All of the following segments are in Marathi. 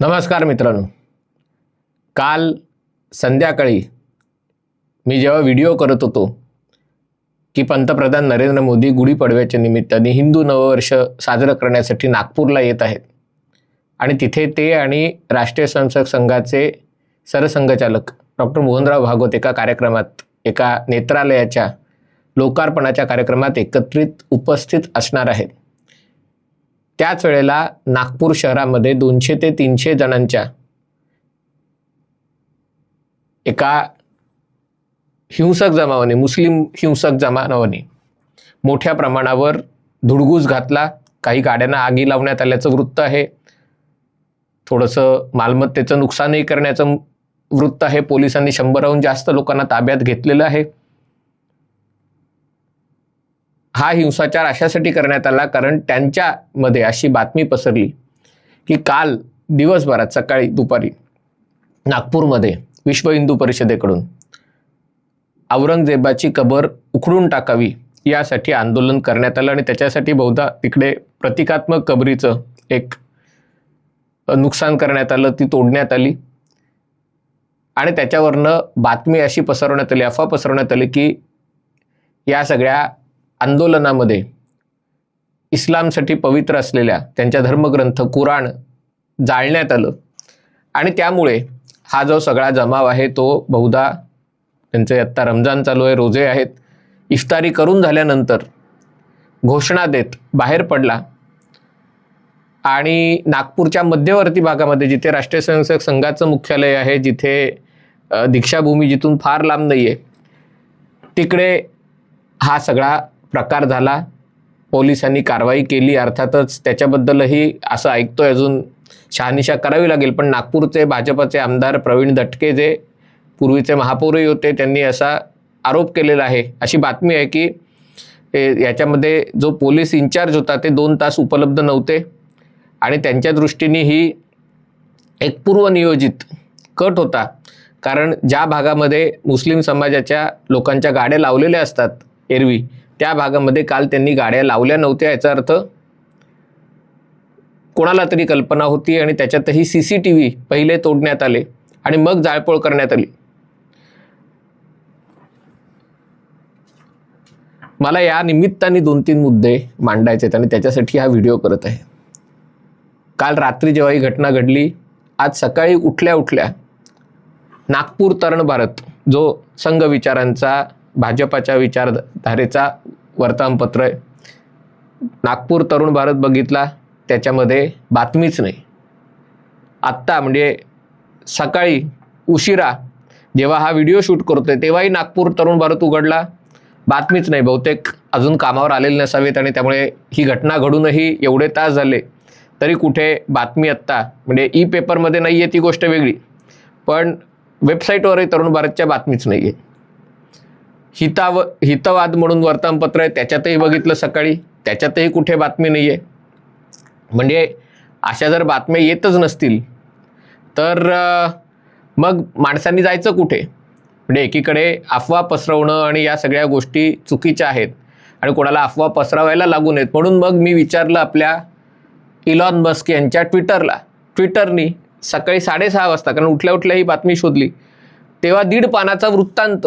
नमस्कार मित्रांनो. काल संध्याकाळी मी जेव्हा व्हिडिओ करत होतो की पंतप्रधान नरेंद्र मोदी गुढीपाडव्याच्या निमित्ताने हिंदू नववर्ष साजरं करण्यासाठी नागपूरला येत आहेत. आणि तिथे ते आणि राष्ट्रीय स्वयंसेवक संघाचे सरसंघचालक डॉक्टर मोहनराव भागवत एका कार्यक्रमात एका नेत्रालयाच्या लोकार्पणाच्या कार्यक्रमात एकत्रित उपस्थित असणार आहेत. त्याच वेळेला नागपूर शहरामध्ये दोनशे ते तीनशे जणांच्या एका हिंसक जमावाने मुस्लिम हिंसक जमावाने मोठ्या प्रमाणावर धुडगूस घातला. काही गाड्यांना आगी लावण्यात आल्याचं वृत्त आहे. थोडंसं मालमत्तेचं नुकसानही करण्याचं वृत्त आहे. पोलिसांनी शंभराहून जास्त लोकांना ताब्यात घेतलेलं आहे. हा हिंसाचार अशासाठी करण्यात आला कारण त्यांच्यामध्ये अशी बातमी पसरली की काल दिवसभरात सकाळी दुपारी नागपूरमध्ये विश्व हिंदू परिषदेकडून औरंगजेबाची कबर उखडून टाकावी यासाठी आंदोलन करण्यात आलं आणि त्याच्यासाठी बहुधा तिकडे प्रतिकात्मक कबरीचं एक नुकसान करण्यात आलं ती तोडण्यात आली. आणि त्याच्यावरनं बातमी अशी पसरवण्यात आली अफवा पसरवण्यात आली की या सगळ्या आंदोलनामध्ये इस्लामसाठी पवित्र असलेल्या त्यांच्या धर्मग्रंथ कुराण जाळण्यात आलं. आणि त्यामुळे हा जो सगळा जमाव आहे तो बहुधा त्यांचे आत्ता रमजान चालू आहे रोजे आहेत इफ्तारी करून झाल्यानंतर घोषणा देत बाहेर पडला. आणि नागपूरच्या मध्यवर्ती भागामध्ये जिथे राष्ट्रीय स्वयंसेवक संघाचं मुख्यालय आहे जिथे दीक्षाभूमी जिथून फार लांब नाही आहे तिकडे हा सगळा प्रकार झाला. पोलिसांनी कारवाई केली अर्थातच त्याच्याबद्दलही असं ऐकतोय अजून. शहानिशा करावी लागेल पण नागपूरचे भाजपचे आमदार प्रवीण दटके जे पूर्वीचे महापौरही होते त्यांनी असा आरोप केलेला आहे. अशी बातमी आहे की याच्यामध्ये जो पोलीस इन्चार्ज होता ते दोन तास उपलब्ध नव्हते. आणि त्यांच्या दृष्टीने ही एक पूर्वनियोजित कट होता. कारण ज्या भागामध्ये मुस्लिम समाजाच्या लोकांच्या गाड्या लावलेल्या असतात एरवी त्या भागामध्ये काल त्यांनी गाड्या लावल्या नव्हत्या याचा अर्थ कोणाला तरी कल्पना होती आणि त्याच्यातही सी सी टी व्ही पहिले तोडण्यात आले आणि मग जाळपोळ करण्यात आली. मला या निमित्ताने दोन तीन मुद्दे मांडायचे आहेत आणि त्याच्यासाठी हा व्हिडिओ करत आहे. काल रात्री जेव्हा ही घटना घडली आज सकाळी उठल्या उठल्या नागपूर तरण भारत जो संघ विचारांचा भाजपाच्या विचारधारेचा वर्तमानपत्र आहे नागपूर तरुण भारत बघितला त्याच्यामध्ये बातमीच नाही. आत्ता म्हणजे सकाळी उशिरा जेव्हा हा व्हिडिओ शूट करतोय तेव्हाही नागपूर तरुण भारत उघडला. बातमीच नाही बहुतेक अजून कामावर आलेले नसावेत आणि त्यामुळे ही घटना घडूनही एवढे तास झाले. तरी कुठे बातमी आत्ता म्हणजे ई पेपरमध्ये नाही आहे ती गोष्ट वेगळी. पण वेबसाईटवरही तरुण भारतच्या बातमीच नाही आहे हिताव हितवाद म्हणून वर्तमानपत्र आहे त्याच्यातही बघितलं सकाळी त्याच्यातही कुठे बातमी नाही आहे म्हणजे अशा जर बातम्या येतच नसतील तर मग माणसांनी जायचं कुठे? म्हणजे एकीकडे अफवा पसरवणं आणि या सगळ्या गोष्टी चुकीच्या आहेत आणि कोणाला अफवा पसरावायला लागू नयेत. म्हणून मग मी विचारलं आपल्या इलॉन मस्क यांच्या ट्विटरला ट्विटरनी सकाळी साडेसहा वाजता कारण उठल्या उठल्या ही बातमी शोधली तेव्हा दीड पानाचा वृत्तांत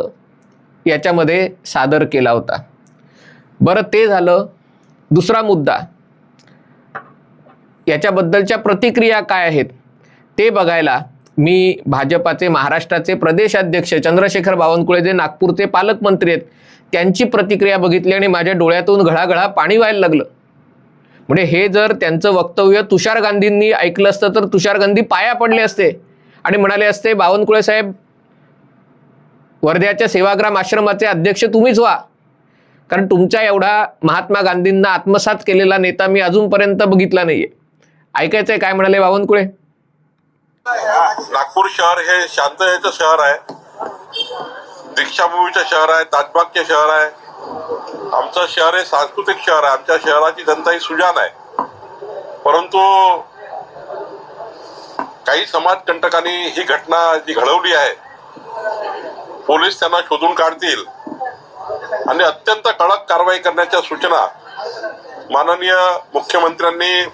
याच्यामध्ये सादर केला होता. बरं ते झालं. दुसरा मुद्दा याच्याबद्दलच्या प्रतिक्रिया काय आहेत? ते बघायला मी भाजपाचे महाराष्ट्राचे प्रदेशाध्यक्ष चंद्रशेखर बावनकुळे जे नागपूरचे पालकमंत्री आहेत त्यांची प्रतिक्रिया बघितली आणि माझ्या डोळ्यातून घळाघळा पाणी व्हायला लागलं. म्हणजे हे जर त्यांचं वक्तव्य तुषार गांधींनी ऐकलं असतं तर तुषार गांधी पाया पडले असते. आणि म्हणाले असते बावनकुळे साहेब वर्ध्याच्या सेवाग्राम आश्रमाचे अध्यक्ष तुम्हीच व्हा. कारण तुमच्या एवढा महात्मा गांधींना आत्मसात केलेला नेता मी अजूनपर्यंत बघितला नाहीये. ऐकायचंय काय म्हणाले बावनकुळे? नागपूर शहर हे शांततेचं शहर आहे. दीक्षाभूमीचं शहर आहे ताजबागचे शहर आहे. आमचं शहर हे सांस्कृतिक शहर आहे. आमच्या शहराची जनता ही सुजान आहे. परंतु काही समाजकंटकांनी ही घटना जी घडवली आहे पोलीस त्यांना शोधून काढतील आणि अत्यंत कडक कारवाई करण्याच्या सूचना माननीय मुख्यमंत्र्यांनी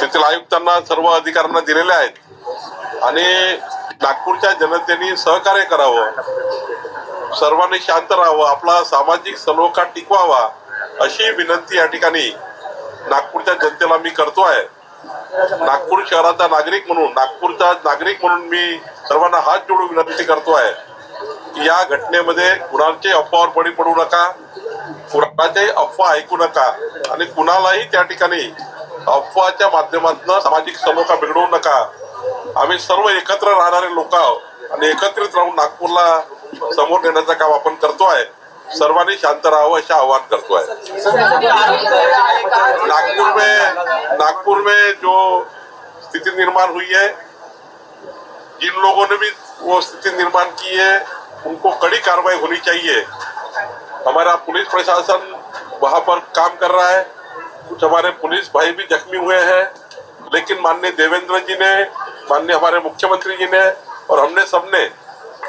तेथील आयुक्तांना सर्व अधिकाऱ्यांना दिलेल्या आहेत. आणि नागपूरच्या जनतेने सहकार्य करावं. सर्वांनी शांत राहावं आपला सामाजिक सलोखा टिकवावा अशी विनंती या ठिकाणी नागपूरच्या जनतेला मी करतो आहे. नागपूर शहराचा नागरिक म्हणून नागपूरचा नागरिक म्हणून मी सर्वांना हात जोडून विनंती करतो आहे की या घटनेमध्ये कुणाचे अफवावर बळी पडू नका कुणाचे अफवा ऐकू नका आणि कुणालाही त्या ठिकाणी अफवाच्या माध्यमातून सामाजिक सलोखा बिघडवू नका. आम्ही सर्व एकत्र राहणारे लोक आहोत आणि एकत्रित राहून नागपूरला समोर नेण्याचं काम आपण करतो आहे सर्वांनी शांत राहावं असे आवाहन करतो आहे नागपुर में नागपुर में जो स्थिति निर्माण हुई है जिन लोगों ने भी वो स्थिति निर्माण की है उनको कड़ी कार्रवाई होनी चाहिए. हमारा पुलिस प्रशासन वहाँ पर काम कर रहा है. कुछ हमारे पुलिस भाई भी जख्मी हुए हैं, लेकिन माननीय देवेंद्र जी ने, माननीय हमारे मुख्यमंत्री जी ने और हमने सबने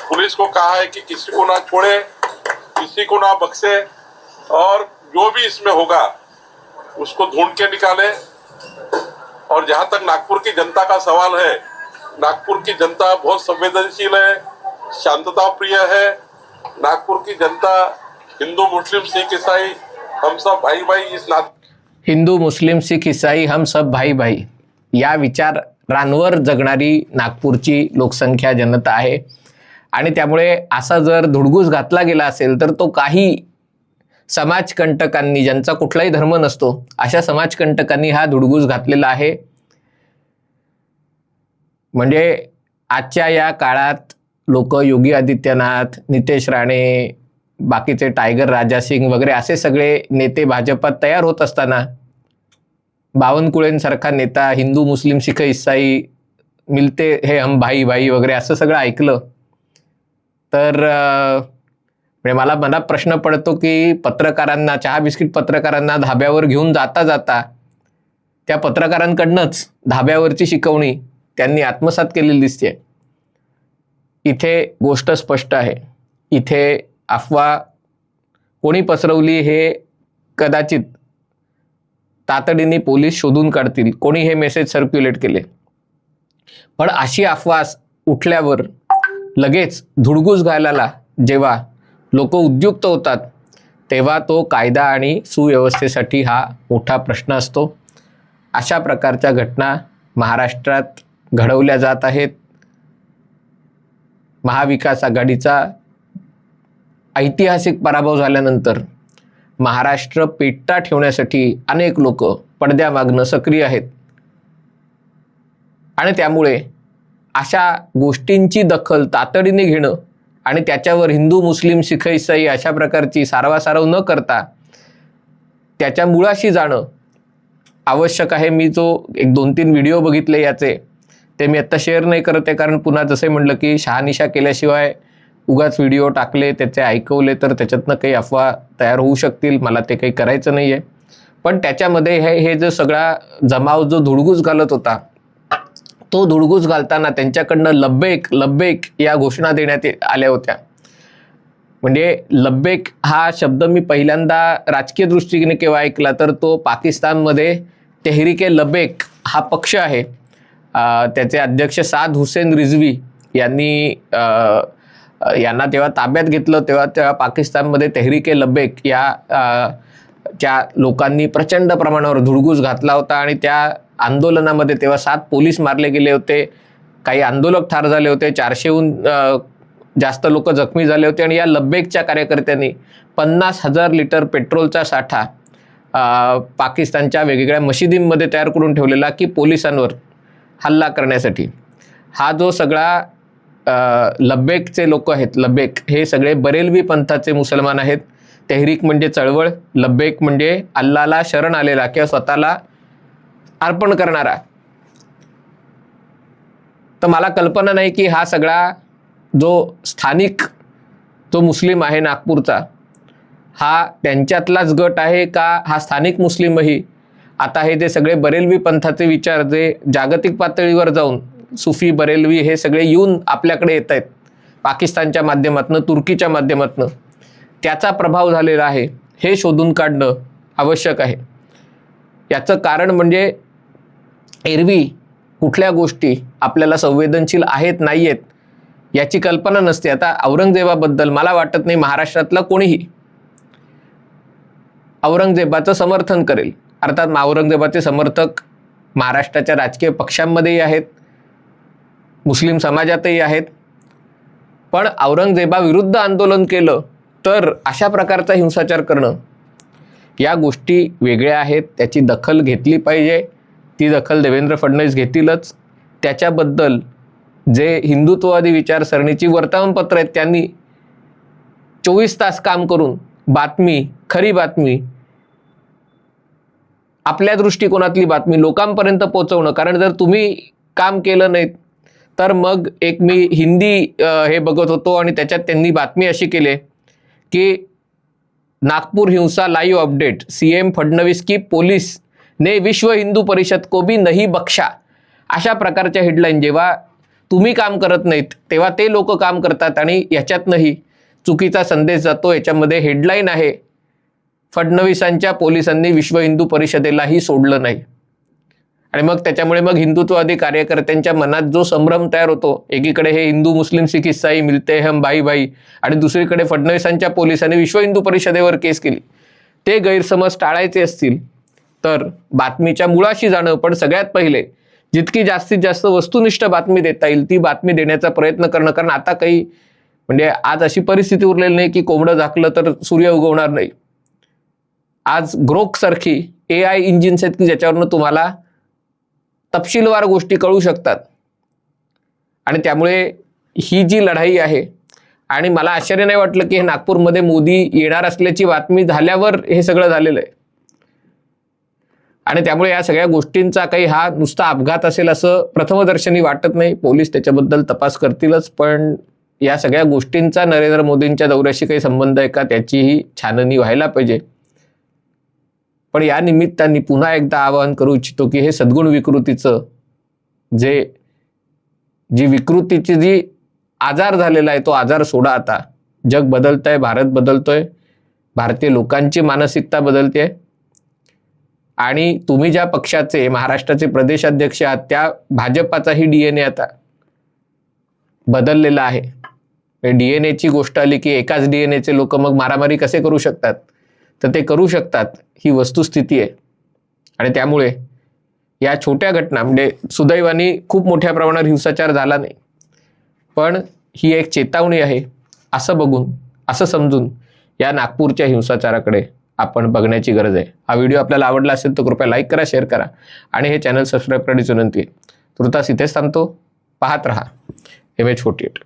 पुलिस को कहा है कि किसी को ना छोड़े किसी को ना बख्शे और जो भी इसमें होगा उसको ढूंढ के निकाले। और जहां तक नागपुर की जनता का सवाल है नागपुर की जनता बहुत संवेदनशील है शांतता प्रिय है। नागपुर की जनता हिंदू मुस्लिम सिख ईसाई हम सब भाई भाई इस नाते हिंदू मुस्लिम सिख ईसाई हम सब भाई भाई या विचारांवर जगणारी नागपूरची लोकसंख्या जनता आहे. आणि त्यामुळे असा जर धुडगूस घातला गेला असेल तर तो काही समाजकंटकांनी ज्यांचा कुठलाही धर्म नसतो अशा समाजकंटकांनी हा धुडगूस घातलेला आहे. म्हणजे आजच्या या काळात लोक योगी आदित्यनाथ नितेश राणे बाकीचे टायगर राजा सिंग वगैरे असे सगळे नेते भाजपात तयार होत असताना बावनकुळेंसारखा नेता हिंदू मुस्लिम शिख इसाई मिलते हे हम भाई भाई वगैरे असं सगळं ऐकलं. तर म्हणजे मला मनात प्रश्न पडतो की पत्रकारांना चहा बिस्किट पत्रकारांना धाब्यावर घेऊन जाता जाता त्या पत्रकारांकडनंच धाब्यावरची शिकवणी त्यांनी आत्मसात केलेली दिसते इथे गोष्ट स्पष्ट आहे. इथे अफवा कोणी पसरवली हे कदाचित तातडीने पोलीस शोधून काढतील. कोणी हे मेसेज सर्क्युलेट केले. पण अशी अफवा उठल्यावर लगेच धुडगूस घालायला जेव्हा लोक उद्युक्त होतात तेव्हा तो कायदा आणि सुव्यवस्थेसाठी हा मोठा प्रश्न असतो. अशा प्रकारच्या घटना महाराष्ट्रात घडवल्या जात आहेत. महाविकास आघाडीचा ऐतिहासिक पराभव झाल्यानंतर महाराष्ट्र पेटता ठेवण्यासाठी अनेक लोक पडद्यामागनं सक्रिय आहेत. आणि त्यामुळे अशा गोष्टींची दखल तातडीने घेणं आणि त्याच्यावर हिंदू मुस्लिम शिख इसाई अशा प्रकारची सारवासारव न करता त्याच्या मुळाशी जाणं आवश्यक आहे. मी जो एक दोन तीन व्हिडिओ बघितले याचे ते मी आत्ता शेअर नाही करत आहे. कारण पुन्हा जसे म्हटलं की शहानिशा केल्याशिवाय उगाच व्हिडिओ टाकले त्याचे ऐकवले तर त्याच्यातनं काही अफवा तयार होऊ शकतील. मला ते काही करायचं नाही आहे पण त्याच्यामध्ये हे हे जो सगळा जमाव जो धुडगूस घालत होता तो धुडगूस घालताना त्यांच्याकडनं लब्बेक लब्बेक या घोषणा देण्यात आल्या होत्या. म्हणजे लब्बेक हा शब्द मी पहिल्यांदा राजकीय दृष्टीने केव्हा ऐकला तर तो पाकिस्तानमध्ये तेहरीके लबेक हा पक्ष आहे. त्याचे अध्यक्ष साद हुसेन रिझवी यांनी यांना तेव्हा ताब्यात घेतलं तेव्हा तेव्हा पाकिस्तानमध्ये तेहरिके लबेक या ज्या त्या लोकांनी प्रचंड प्रमाणावर धुडगूस घातला होता आणि त्या आंदोलनामध्ये तेव्हा सात पोलीस मारले गेले होते काही आंदोलक ठार झाले होते चारशेहून जास्त लोक जखमी झाले होते आणि या लब्बेकच्या कार्यकर्त्यांनी पन्नास हजार लिटर पेट्रोलचा साठा पाकिस्तानच्या वेगवेगळ्या मशिदींमध्ये तयार करून ठेवलेला की पोलिसांवर हल्ला करण्यासाठी. हा जो सगळा लब्बेकचे लोक आहेत लब्बेक हे सगळे बरेलवी पंथाचे मुसलमान आहेत. तेहरीक म्हणजे चळवळ लब्बेक म्हणजे अल्लाला शरण आलेला किंवा स्वतःला अर्पण करणारा. तर मला कल्पना नाही की हा सगळा जो स्थानिक जो मुस्लिम आहे नागपूरचा हा त्यांच्यातलाच गट आहे का हा स्थानिक मुस्लिमही? आता हे जे सगळे बरेलवी पंथाचे विचार जे जागतिक पातळीवर जाऊन सुफी बरेलवी हे सगळे येऊन आपल्याकडे येत आहेत पाकिस्तानच्या माध्यमातनं तुर्कीच्या माध्यमातनं. त्याचा प्रभाव झालेला आहे हे शोधून काढणं आवश्यक आहे. याचं कारण म्हणजे एरवी कुठल्या गोष्टी आपल्याला संवेदनशील आहेत नाही आहेत याची कल्पना नसते. आता औरंगजेबाबद्दल मला वाटत नाही महाराष्ट्रातला कोणीही औरंगजेबाचं समर्थन करेल. अर्थात औरंगजेबाचे समर्थक महाराष्ट्राच्या राजकीय पक्षांमध्येही आहेत मुस्लिम समाजातही आहेत. पण औरंगजेबाविरुद्ध आंदोलन केलं तर अशा प्रकारचा हिंसाचार करणं या गोष्टी वेगळ्या आहेत त्याची दखल घेतली पाहिजे. ती दखल देवेंद्र फडणवीस घेतीलच. त्याच्याबद्दल जे हिंदुत्ववादी विचारसरणीची वर्तमानपत्र आहेत त्यांनी चोवीस तास काम करून बातमी खरी बातमी आपल्या दृष्टिकोनातली बातमी लोकांपर्यंत पोहोचवणं. कारण जर तुम्ही काम केलं नाही तर मग एक मी हिंदी हे बघत होतो आणि त्याच्यात त्यांनी बातमी अशी केली की नागपूर हिंसा लाईव्ह अपडेट सीएम फडणवीस की पोलीस ने विश्व हिंदू परिषद को भी नहीं बक्षा अशा प्रकारच्या हेडलाईन जेव्हा तुम्ही काम करत नाहीत तेव्हा ते लोक काम करतात आणि याच्यातनंही चुकीचा संदेश जातो. याच्यामध्ये हेडलाईन आहे फडणवीसांच्या पोलिसांनी विश्व हिंदू परिषदेलाही सोडलं नाही. आणि मग त्याच्यामुळे मग हिंदुत्ववादी कार्यकर्त्यांच्या मनात जो संभ्रम तयार होतो एकीकडे हे हिंदू मुस्लिम सिख इसाई मिलते हम भाई भाई आणि दुसरीकडे फडणवीसांच्या पोलिसांनी विश्व हिंदू परिषदेवर केस केली. ते गैरसमज टाळायचे असतील तर बातमीच्या मुळाशी जाणं पण सगळ्यात पहिले जितकी जास्तीत जास्त वस्तुनिष्ठ बातमी देता येईल ती बातमी देण्याचा प्रयत्न करणं कारण आता काही म्हणजे आज अशी परिस्थिती उरलेली नाही की कोंबडं झाकलं तर सूर्य उगवणार नाही. आज ग्रोक सारखी ए आय इंजिन्स आहेत की ज्याच्यावरनं तुम्हाला तपशीलवार गोष्टी कळू शकतात. आणि त्यामुळे ही जी लढाई आहे आणि मला आश्चर्य नाही वाटलं की हे नागपूरमध्ये मोदी येणार असल्याची बातमी झाल्यावर हे सगळं झालेलं आहे. आणि त्यामुळे या सगळ्या गोष्टींचा काही हा नुसता अपघात असेल असं प्रथमदर्शनी वाटत नाही. पोलीस त्याच्याबद्दल तपास करतीलच पण या सगळ्या गोष्टींचा नरेंद्र मोदींच्या दौऱ्याशी काही संबंध आहे का त्याचीही छाननी व्हायला पाहिजे. पण या निमित्ताने पुन्हा एकदा आवाहन करू इच्छितो की हे सद्गुण विकृतीचं जे जी विकृतीची जी आजार झालेला आहे तो आजार सोडा आता. जग बदलतंय भारत बदलतोय भारतीय लोकांची मानसिकता बदलते. आणि तुम्ही ज्या पक्षाचे महाराष्ट्राचे प्रदेशाध्यक्ष आहात त्या भाजपाचाही डी एन ए आता बदललेला आहे. डी एन एची गोष्ट आली की एकाच डी एन एचे लोक मग मारामारी कसे करू शकतात? तर ते करू शकतात ही वस्तुस्थिती आहे. आणि त्यामुळे या छोट्या घटना म्हणजे सुदैवाने खूप मोठ्या प्रमाणावर हिंसाचार झाला नाही. पण ही एक चेतावणी आहे असं बघून असं समजून या नागपूरच्या हिंसाचाराकडे आपण बघण्याची गरज आहे. हा व्हिडिओ आपल्याला आवडला असेल तर कृपया लाईक करा शेअर करा आणि हे चॅनल सबस्क्राईब करण्याची विनंती आहे. तुर्तास इथेच थांबतो. पाहत रहा. M H forty eight.